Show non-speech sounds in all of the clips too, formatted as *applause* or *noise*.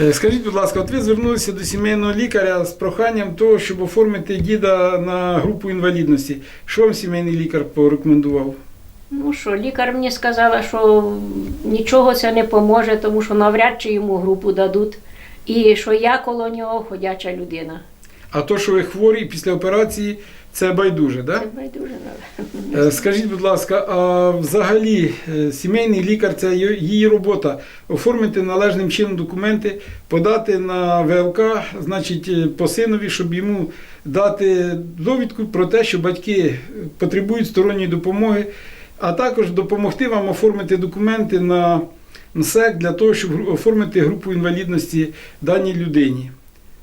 Е, Скажіть, будь ласка, от ви звернулися до сімейного лікаря з проханням того, щоб оформити діда на групу інвалідності. Що вам сімейний лікар порекомендував? Ну що, лікар мені сказала, що нічого це не поможе, тому що навряд чи йому групу дадуть. І що я коло нього ходяча людина. А то, що ви хворі після операції, це байдуже, Це байдуже. Е, Скажіть, будь ласка, а взагалі е, сімейний лікар це її робота оформити належним чином документи, подати на ВЛК, значить, е, по синові, щоб йому дати довідку про те, що батьки потребують сторонньої допомоги, а також допомогти вам оформити документи на МСЕК для того, щоб оформити групу інвалідності даній людині.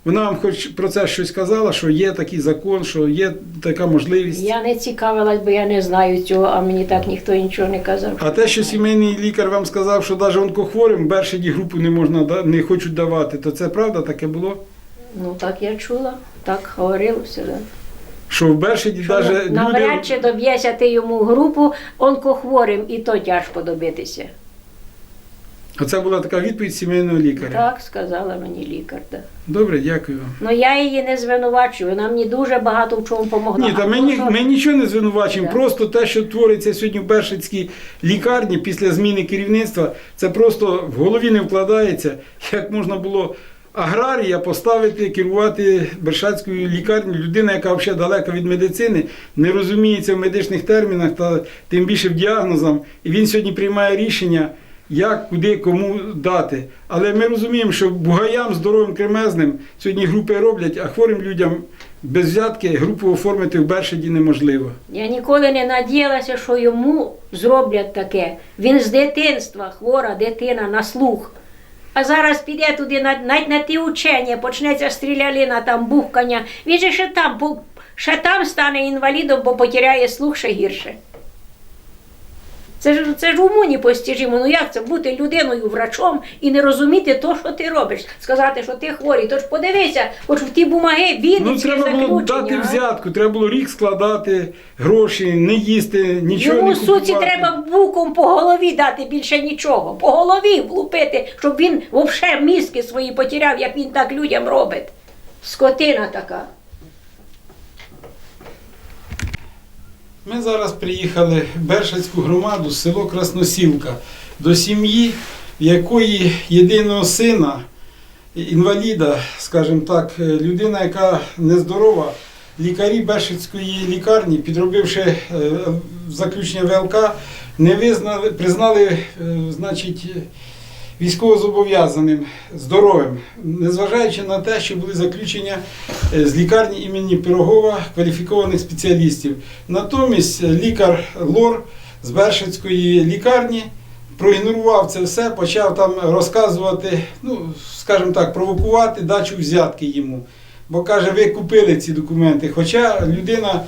Вона вам хоч про це щось казала, що є такий закон, що є така можливість. Я не цікавилась, бо я не знаю цього, а мені так ніхто нічого не казав. А те, що сімейний лікар вам сказав, що навіть онкохворим Бершаді групу не можна не хочуть давати, то це правда таке було? Ну так я чула, так говорилося. Да. Що в Бершаді Що навіть люди. навряд чи доб'єся ти йому групу онкохворим, і то тяжко добитися. Оце була така відповідь сімейного лікаря. Так сказала мені лікар. Да. Добре, дякую. Ну я її не звинувачую, вона мені дуже багато в чому допомогла. Ні, та ми, ні- ми нічого не звинувачуємо. Так. Просто те, що твориться сьогодні в Бершицькій лікарні після зміни керівництва, це просто в голові не вкладається, як можна було аграрія поставити, керувати Бершацькою лікарнею. Людина, яка взагалі далека від медицини, не розуміється в медичних термінах та тим більше в діагнозах. І він сьогодні приймає рішення. Як, куди, кому дати. Але ми розуміємо, що бугаям здоровим кремезним сьогодні групи роблять, а хворим людям без взятки групу оформити в Бершаді неможливо. Я ніколи не надіялася, що йому зроблять таке. Він з дитинства, хвора дитина на слух. А зараз піде туди на- навіть на ті учення, почнеться стрілялина, там бухкання. Він же ще там, ще там стане інвалідом, бо потеряє слух ще гірше. Це ж, це ж уму непостижимо. Ну як це бути людиною, врачом і не розуміти то, що ти робиш? Сказати, що ти хворий. Тож подивися, хоч в ті бумаги Ну, Вінницьке треба було дати а? взятку, треба було рік складати, гроші, не їсти, нічого Йому не суці треба буком по голові дати більше нічого. По голові влупити, щоб він взагалі мізки свої потеряв, як він так людям робить. Скотина така. Ми зараз приїхали в Бершацьку громаду, село Красносілка, до сім'ї, в якої єдиного сина, інваліда, скажімо так, е, людина, яка нездорова, лікарі Бершацької лікарні, підробивши е, заключення ВЛК, не визнали, признали, е, значить, військовозобов'язаним, здоровим, незважаючи на те, що були заключення е, з лікарні імені Пирогова кваліфікованих спеціалістів. Натомість е, лікар Лор з Бершицької лікарні проігнорував це все, почав там розказувати, ну, скажімо так, провокувати дачу взятки йому. Бо каже, ви купили ці документи. Хоча людина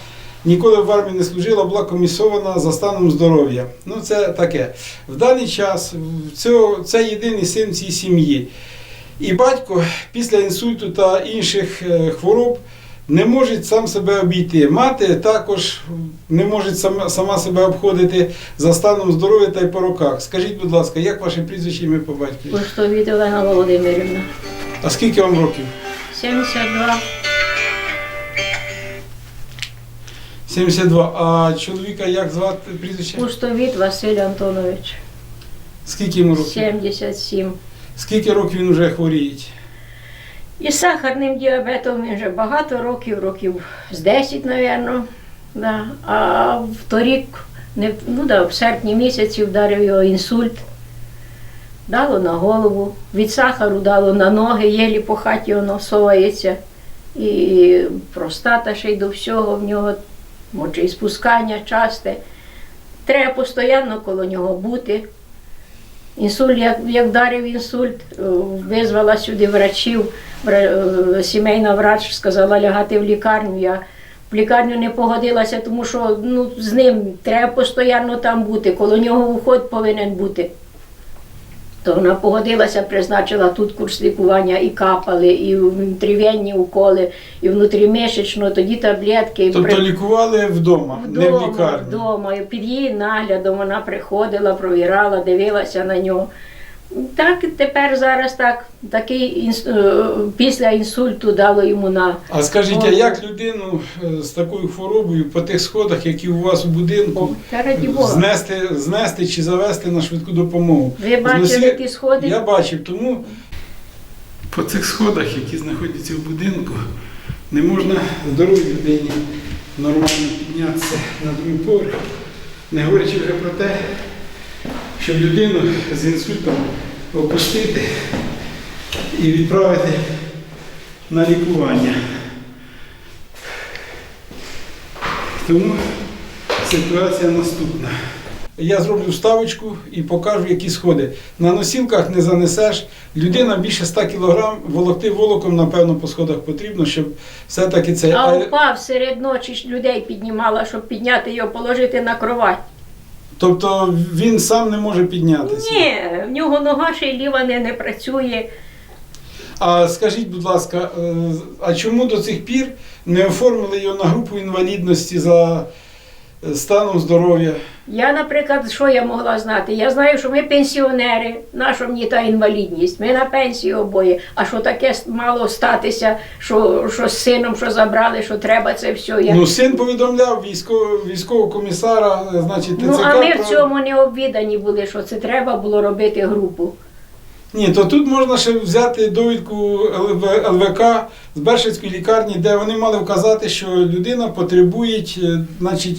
ніколи в армії не служила, була комісована за станом здоров'я. Ну, це таке. В даний час цього, це єдиний син цій сім'ї. І батько після інсульту та інших е, хвороб не може сам себе обійти. Мати також не може сама, себе обходити за станом здоров'я та й по роках. Скажіть, будь ласка, як ваше прізвище ім'я по батькові? Пустовіт Олена Володимирівна. А скільки вам років? 72. 72. А чоловіка як звати прізвище? Пустовіт Василь Антонович. Скільки йому років? 77. Скільки років він вже хворіє? І з сахарним діабетом він вже багато років, років з 10, мабуть. Да. А в торік, ну да, в серпні місяці вдарив його інсульт. Дало на голову, від сахару дало на ноги, єлі по хаті воно совається. І простата ще й до всього в нього, може, і спускання часте. Треба постійно коло нього бути. Інсульт, як, як вдарив інсульт, е, визвала сюди врачів, е, сімейна врач сказала лягати в лікарню. Я в лікарню не погодилася, тому що ну, з ним треба постійно там бути, коло нього уход повинен бути. То вона погодилася, призначила тут курс лікування і капали, і внутрівенні уколи, і внутрімісячно, тоді таблетки. Тобто Тобто лікували вдома, не в Вдома, лікарні. вдома. Під її наглядом вона приходила, провірала, дивилася на нього. Так, тепер зараз так, такий інс- е, після інсульту дало йому на. А скажіть, а як людину е, з такою хворобою по тих сходах, які у вас у будинку, раді Бога. знести, знести чи завести на швидку допомогу? Ви бачили Зносі- ті сходи? Я бачив, тому по цих сходах, які знаходяться в будинку, не можна здоровій людині нормально піднятися на другий поверх, не говорячи вже про те, щоб людину з інсультом опустити і відправити на лікування. Тому ситуація наступна. Я зроблю ставочку і покажу, які сходи. На носілках не занесеш. Людина більше 100 кг, волокти волоком, напевно, по сходах потрібно, щоб все-таки це. А- упав серед ночі людей піднімала, щоб підняти його, положити на кровать. Тобто він сам не може піднятися. Ні, в нього нога ще й ліва не, не працює. А скажіть, будь ласка, е, а чому до цих пір не оформили його на групу інвалідності за станом здоров'я? Я, наприклад, що я могла знати? Я знаю, що ми пенсіонери, наша мені та інвалідність, ми на пенсії обоє. А що таке мало статися, що, що з сином що забрали, що треба це все. Я... Ну, син повідомляв військового, військового комісара, е, значить, ТЦК. Ну, а ми в цьому не обвідані були, що це треба було робити групу. Ні, то тут можна ще взяти довідку ЛВ, ЛВК з Бершицької лікарні, де вони мали вказати, що людина потребує е, значить,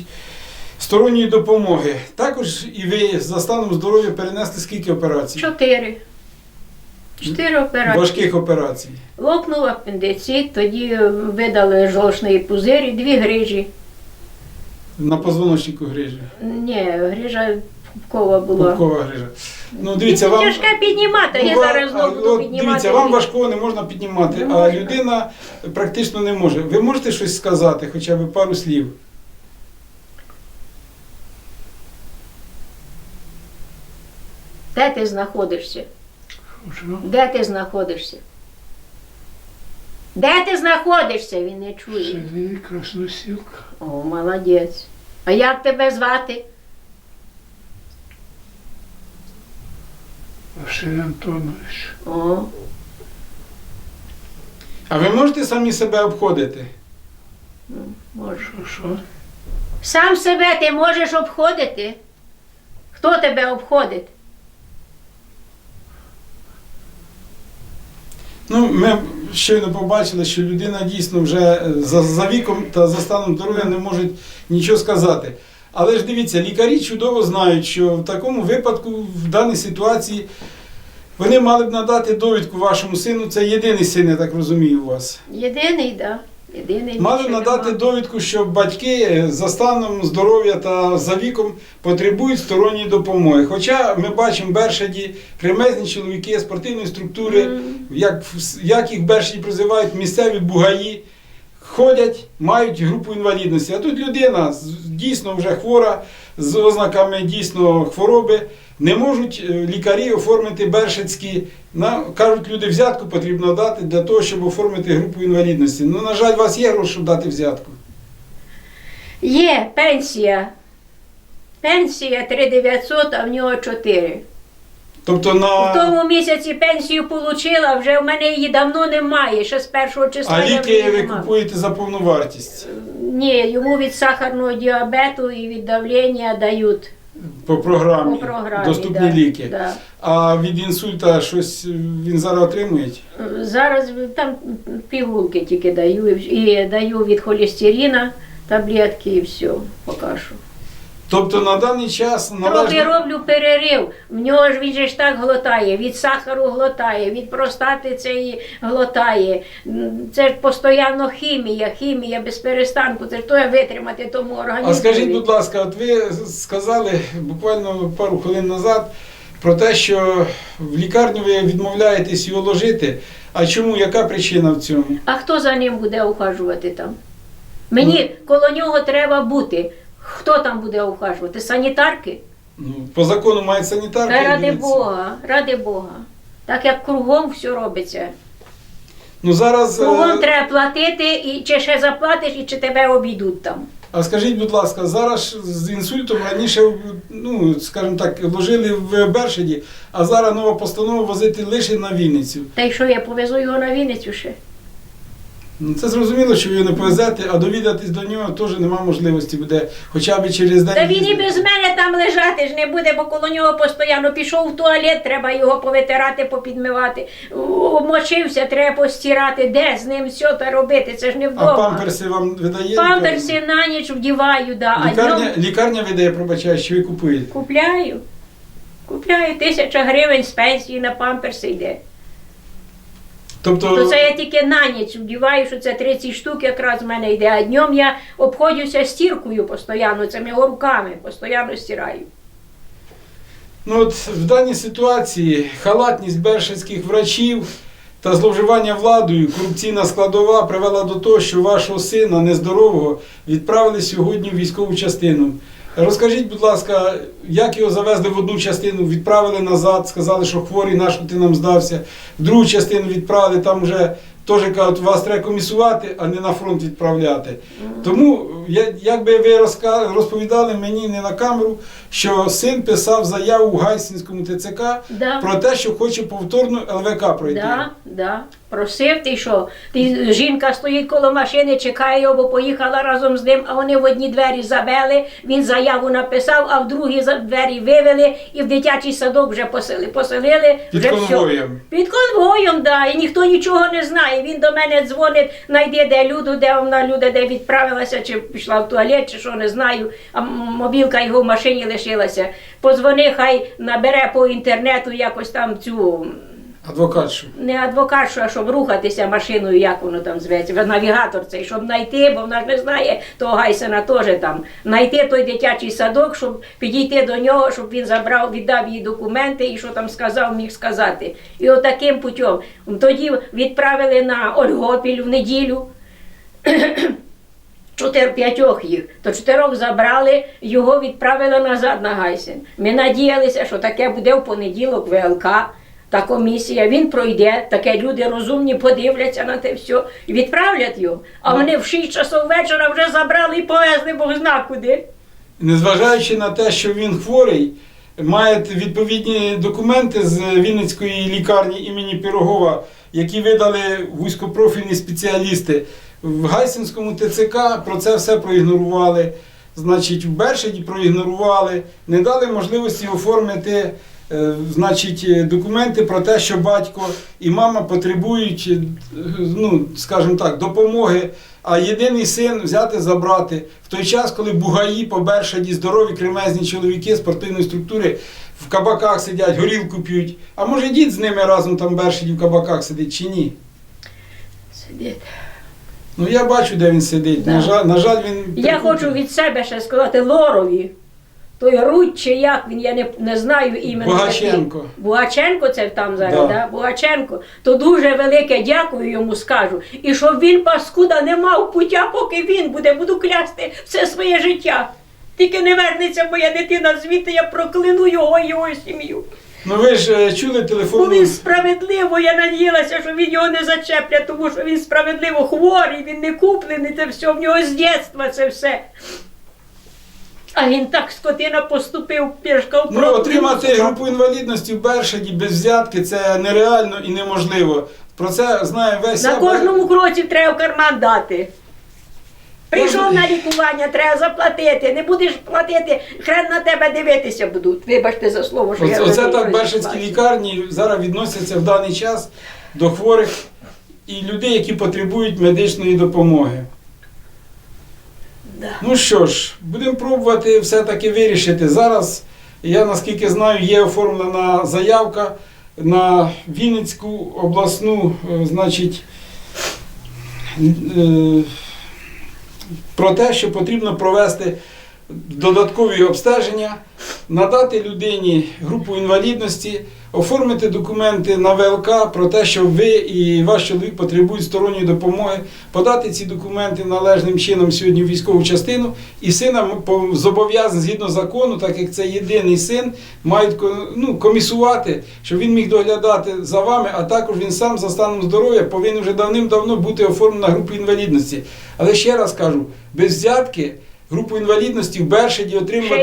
сторонньої допомоги. Також і ви за станом здоров'я перенесли скільки операцій? Чотири. Чотири операції. Важких операцій. Лопнув апендицит, тоді видали жовчний пузир і дві грижі. На позвоночнику грижі. Ні, грижа пупкова була. Пупкова грижа. Ну, дивіться, вам, тяжке піднімати, я зараз знову буду піднімати. Дивіться, вам важкого не можна піднімати, а людина практично не може. Ви можете щось сказати, хоча б пару слів? Де ти знаходишся? Що? Де ти знаходишся? Де ти знаходишся? Він не чує. Селі Красносілка. О, молодець. А як тебе звати? Василь Антонович. О, А ви можете самі себе обходити? може. Що, що? Сам себе ти можеш обходити? Хто тебе обходить? Ну, ми щойно побачили, що людина дійсно вже е, за, за віком та за станом здоров'я не може нічого сказати. Але ж дивіться, лікарі чудово знають, що в такому випадку, в даній ситуації, вони мали б надати довідку вашому сину. Це єдиний син, я так розумію, у вас. Єдиний, так. Да. Мали надати довідку, що батьки за станом здоров'я та за віком потребують сторонньої допомоги. Хоча ми бачимо Бершаді, кремезні чоловіки спортивної структури, Мгм. як, як їх Бершаді призивають місцеві бугаї, ходять, мають групу інвалідності. А тут людина дійсно вже хвора, з ознаками дійсно хвороби. Не можуть е, лікарі оформити бершицькі. На, кажуть, люди взятку потрібно дати для того, щоб оформити групу інвалідності. Ну, на жаль, у вас є гроші, щоб дати взятку. Є пенсія. Пенсія 3900, а в нього 4. Тобто В на тому місяці пенсію отримала, вже в мене її давно немає. Ще з першого числа а ліки ви купуєте за повну вартість Ні, йому від сахарного діабету і від давлення дають по програмі, по програмі. доступні да, ліки. Да. А від інсульта щось він зараз отримує? Зараз там пігулки тільки даю і даю від холестеріна таблетки і все, поки що. Тобто на даний час Трохи належно... роблю перерив. В нього ж він же ж так глотає, від сахару глотає, від простати цей глотає. Це ж постійно хімія, хімія без перестанку. Це ж то витримати тому організму. А скажіть, будь ласка, от ви сказали буквально пару хвилин назад про те, що в лікарню ви відмовляєтесь його ложити. А чому? Яка причина в цьому? А хто за ним буде ухажувати там? Мені коло нього треба бути. Хто там буде ухажувати? Санітарки? Ну, по закону мають санітарки. Та ради. Бога, ради Бога. Так як кругом все робиться. Ну зараз. е, Кругом треба платити, і чи ще заплатиш, і чи тебе обійдуть там. А скажіть, будь ласка, зараз з інсультом раніше, ну, скажімо так, вложили в Бершаді, а зараз нова постанова возити лише на Вінницю. Та й що я повезу його на Вінницю ще? Ну, Це зрозуміло, що ви не повезете, а довідатись до нього теж нема можливості буде хоча б через день. Та він і без мене там лежати ж не буде, бо коло нього постійно пішов в туалет, треба його повитирати, попідмивати. Обмочився, треба постирати. Де з ним все та робити? Це ж не А вдома. памперси вам видає? Памперси на ніч вдіваю, да. а Лікарня, днем лікарня видає, пробачаю, що ви купуєте. купляю. Купляю тисяча гривень з пенсії на памперси йде. Тобто, То це я тільки на ніч вдіваю, що це 30 штук якраз в мене йде. А днем я обходжуся стіркою постійно, це його руками, постійно стираю. ну от в даній ситуації халатність бершицьких врачів та зловживання владою, корупційна складова привела до того, що вашого сина нездорового відправили сьогодні в військову частину. Розкажіть, будь ласка, як його завезли в одну частину, відправили назад, сказали, що хворий наш ти нам здався. В другу частину відправили, там вже теж кажуть, вас треба комісувати, а не на фронт відправляти. Тому, як би ви розповідали мені не на камеру, що син писав заяву в Гайсінському ТЦК Да. про те, що хоче повторну ЛВК пройти. Да, да. Просив ти що? Ти, жінка стоїть коло машини, чекає його, бо поїхала разом з ним, а вони в одні двері завели, він заяву написав, а в другі двері вивели і в дитячий садок вже посели, поселили. Під вже конвоєм. Все. Під конвоєм, да, і ніхто нічого не знає. Він до мене дзвонить, знайде де люду, де вона люда, де відправилася, чи пішла в туалет, чи що не знаю. А мобілка його в машині лишилася. Позвони, хай набере по інтернету якось там цю Адвокатшу. не адвокатшу, а щоб рухатися машиною, як воно там зветься, навігатор цей, щоб знайти, бо вона ж не знає того Гайсена теж там. Знайти той дитячий садок, щоб підійти до нього, щоб він забрав, віддав їй документи і що там сказав, міг сказати. І отаким путем. Тоді відправили на Ольгопіль в неділю. *clears throat* Чотир п'ятьох їх, то чотирьох забрали, його відправили назад на Гайсен. Ми надіялися, що таке буде в понеділок ВЛК, та комісія. Він пройде, таке люди розумні подивляться на те все і відправлять його. А вони в 6 часов вечора вже забрали і повезли, бо зна куди. Незважаючи на те, що він хворий, має відповідні документи з Вінницької лікарні імені Пірогова, які видали вузькопрофільні спеціалісти. В Гайсинському ТЦК про це все проігнорували. Значить, в Бершаді проігнорували, не дали можливості оформити значить, е, документи про те, що батько і мама потребують, е, ну, скажімо так, допомоги. А єдиний син взяти забрати в той час, коли бугаї по Бершаді здорові кремезні чоловіки спортивної структури в кабаках сидять, горілку п'ють. А може дід з ними разом там Бершаді в кабаках сидить чи ні? Сидить. Ну я бачу, де він сидить. Да. На жаль, на жаль, він. Я хочу від себе ще сказати Лорові. Той Рудь чи як він, я не, не знаю іменно. Бугаченко. Бугаченко це там зараз, Да. да. Бугаченко. То дуже велике дякую йому скажу. І щоб він паскуда не мав пуття, поки він буде, буду клясти все своє життя. Тільки не вернеться моя дитина звідти, я прокляну його і його сім'ю. Ну ви ж е, чули Бо телефонну. він справедливо, я надіялася, що він його не зачеплять, тому що він справедливо хворий, він не куплений, це все в нього з дєтства це все. А він так скотина поступив, пішка Ну, отримати групу інвалідності в Бершаді без взятки це нереально і неможливо. Про це знає весь На кожному кроці треба в карман дати. Прийшов на лікування, треба заплатити. Не будеш платити, хрен на тебе дивитися будуть. Вибачте за слово, що я Оце, оце так бачу. лікарні зараз відносяться в даний час до хворих і людей, які потребують медичної допомоги. Да. Ну що ж, будемо пробувати все-таки вирішити. Зараз, я наскільки знаю, є оформлена заявка на Вінницьку обласну, е, значить, е, про те, що потрібно провести додаткові обстеження, надати людині групу інвалідності, оформити документи на ВЛК про те, що ви і ваш чоловік потребують сторонньої допомоги, подати ці документи належним чином сьогодні в військову частину, і сина зобов'язаний згідно закону, так як це єдиний син, мають ну, комісувати, щоб він міг доглядати за вами, а також він сам за станом здоров'я повинен вже давним-давно бути оформлений на групу інвалідності. Але ще раз кажу, без взятки групу інвалідності в Бершаді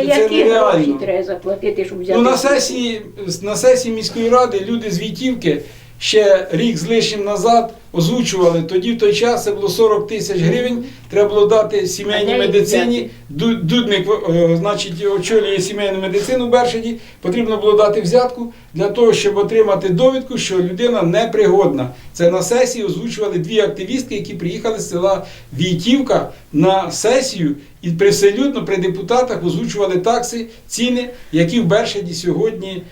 Ще це які гроші нереально. треба заплатити, щоб взяти? Ну, на сесії, на сесії міської ради люди з Вітівки ще рік з лишнім назад озвучували. Тоді в той час це було 40 тисяч гривень. Треба було дати сімейній медицині. Ду- Дудник, е, значить, очолює сімейну медицину в Бершаді. Потрібно було дати взятку для того, щоб отримати довідку, що людина непригодна. Це на сесії озвучували дві активістки, які приїхали з села Війтівка на сесію і привселюдно при депутатах озвучували такси, ціни, які в Бершаді сьогодні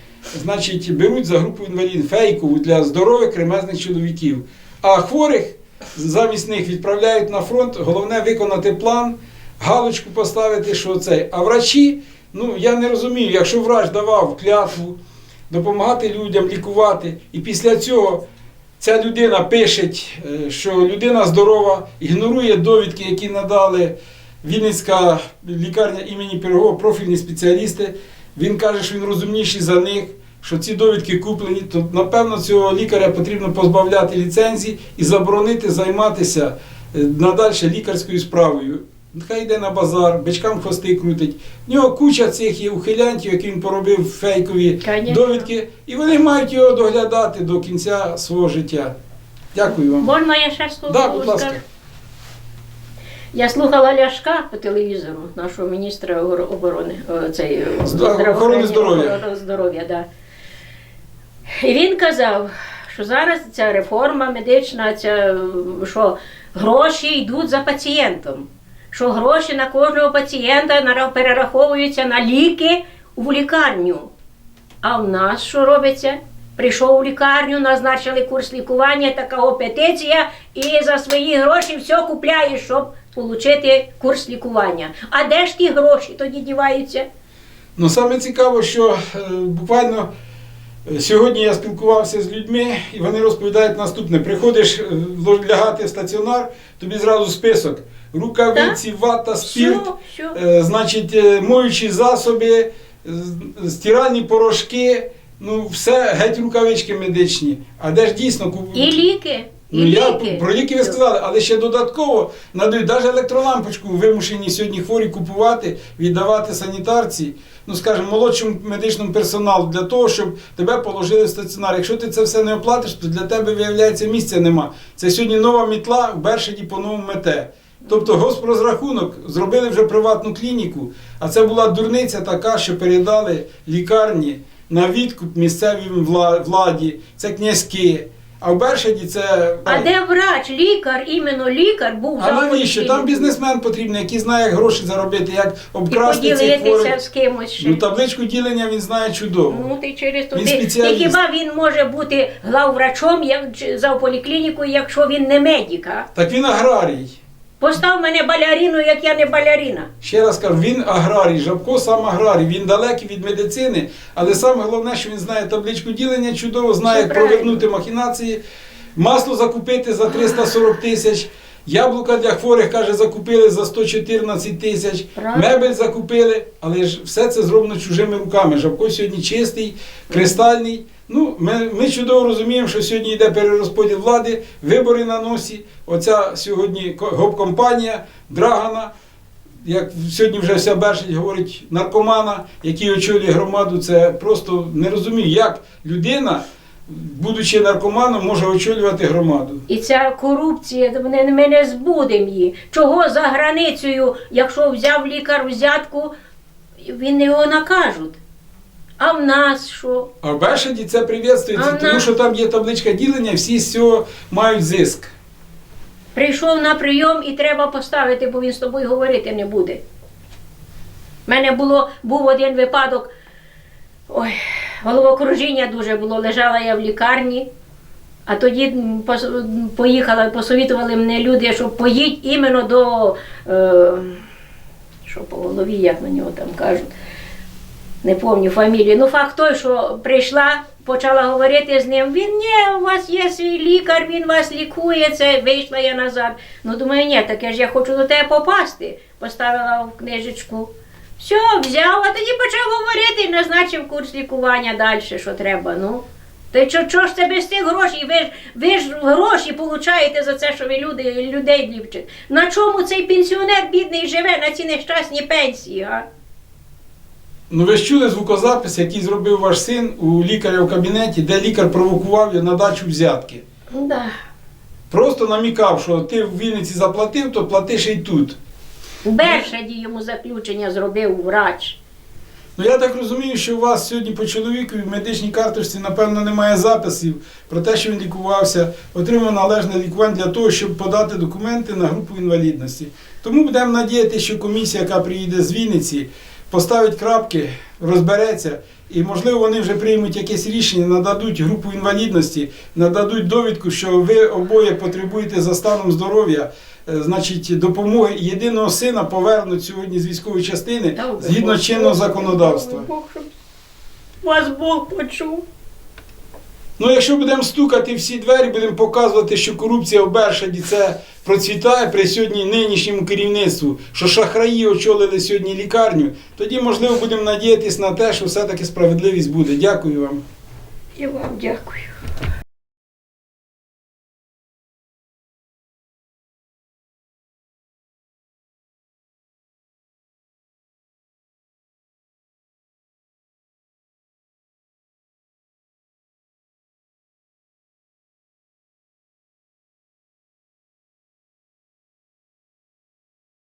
значить, беруть за групу інвалідів фейкову для здорових кремезних чоловіків. А хворих замість них відправляють на фронт. Головне виконати план, галочку поставити, що це. А врачі, ну я не розумію, якщо врач давав клятву допомагати людям, лікувати, і після цього ця людина пише, е, що людина здорова, ігнорує довідки, які надали Вінницька лікарня імені Пирогова, профільні спеціалісти. Він каже, що він розумніший за них, що ці довідки куплені, то напевно цього лікаря потрібно позбавляти ліцензії і заборонити займатися е, надальше лікарською справою. Нехай йде на базар, бичкам хвости крутить. В нього куча цих є ухилянтів, які він поробив фейкові Конечно. довідки, і вони мають його доглядати до кінця свого життя. Дякую вам. Можна я ще слово Да, будь ласка. Я слухала Ляшка по телевізору, нашого міністра оборони, цей, е, охорони здоров'я. да. І він казав, що зараз ця реформа медична, ця, що гроші йдуть за пацієнтом, що гроші на кожного пацієнта перераховуються на ліки в лікарню. А в нас що робиться? Прийшов у лікарню, назначили курс лікування, така петиція, і за свої гроші все купляєш, щоб отримати курс лікування. А де ж ті гроші тоді діваються? Ну саме цікаво, що е, буквально сьогодні я спілкувався з людьми, і вони розповідають наступне: приходиш е, лягати в стаціонар, тобі зразу список. Рукавиці, вата, спірт, Що? Що? е, значить, е, моючі засоби, стиральні порошки, ну все, геть рукавички медичні. А де ж дійсно І ліки. Ну, я ліки. про ліки ви сказали, але ще додатково надають навіть електролампочку вимушені сьогодні хворі купувати, віддавати санітарці, ну скажімо, молодшому медичному персоналу для того, щоб тебе положили в стаціонар. Якщо ти це все не оплатиш, то для тебе виявляється місця нема. Це сьогодні нова мітла в Бершаді по новому мете. Тобто госпрозрахунок зробили вже приватну клініку, а це була дурниця така, що передали лікарні на відкуп місцевій владі, це князьки. А в Бершаді це. А де врач, лікар, іменно лікар був А навіщо? Там бізнесмен потрібен, який знає, як гроші заробити, як обкрасти цих поділитися хворих. з кимось ще. Ну, табличку ділення він знає чудово. Ну, ти через Він спеціаліст. І хіба він може бути главврачом як, за поліклініку, якщо він не медик, а? Так він аграрій. Постав мене балярину, як я не балярина. Ще раз кажу, він аграрій, Жабко сам аграрій, він далекий від медицини, але саме головне, що він знає табличку ділення, чудово знає, як провернути махінації, масло закупити за 340 тисяч. Яблука для хворих, каже, закупили за 114 тисяч, мебель закупили, але ж все це зроблено чужими руками. Жабко сьогодні чистий, кристальний. Ну, ми, ми чудово розуміємо, що сьогодні йде перерозподіл влади, вибори на носі. Оця сьогодні гоп-компанія Драгана, як сьогодні вже вся Бершить говорить, наркомана, який очолює громаду, це просто не розумію, як людина, будучи наркоманом, може очолювати громаду. І ця корупція, ми, не збудемо її. Чого за границею, якщо взяв лікар взятку, він його накажуть. А в нас що? А в Бершаді це привітствується, Ага. тому що там є табличка ділення, всі з цього мають зиск. Прийшов на прийом і треба поставити, бо він з тобою говорити не буде. У мене було, був один випадок, ой, головокружіння дуже було, лежала я в лікарні, а тоді пос- поїхала, посовітували мене люди, що поїдь іменно до, е, що по голові, як на нього там кажуть, не пам'ятаю фамілію. Ну, факт той, що прийшла, почала говорити з ним. Він ні, у вас є свій лікар, він вас лікує. Це вийшла я назад. Ну, думаю, ні, таке ж я хочу до тебе попасти. Поставила в книжечку. Все, взяв, а тоді почав говорити і назначив курс лікування далі, що треба. Ну, Та що, що ж це без тих грошей? Ви ж, ви ж гроші получаєте за це, що ви люди, людей ліпчите. На чому цей пенсіонер бідний живе на ці нещасні пенсії? А? Ну ви ж чули звукозапис, який зробив ваш син у лікаря в кабінеті, де лікар провокував його на дачу взятки. Да. Просто намікав, що ти в Вінниці заплатив, то платиш і тут. У Бершаді йому заключення зробив врач. Ну я так розумію, що у вас сьогодні по чоловікові в медичній карточці, напевно, немає записів про те, що він лікувався, отримав належне лікування для того, щоб подати документи на групу інвалідності. Тому будемо надіятися, що комісія, яка приїде з Вінниці, поставить крапки, розбереться, і можливо вони вже приймуть якесь рішення, нададуть групу інвалідності, нададуть довідку, що ви обоє потребуєте за станом здоров'я. е, Значить, допомоги єдиного сина повернуть сьогодні з військової частини згідно чинного законодавства. Вас Бог почув. Ну, якщо будемо стукати всі двері, будемо показувати, що корупція в Бершаді це процвітає при сьогодні нинішньому керівництву, що шахраї очолили сьогодні лікарню, тоді, можливо, будемо надіятися на те, що все-таки справедливість буде. Дякую вам. І вам дякую.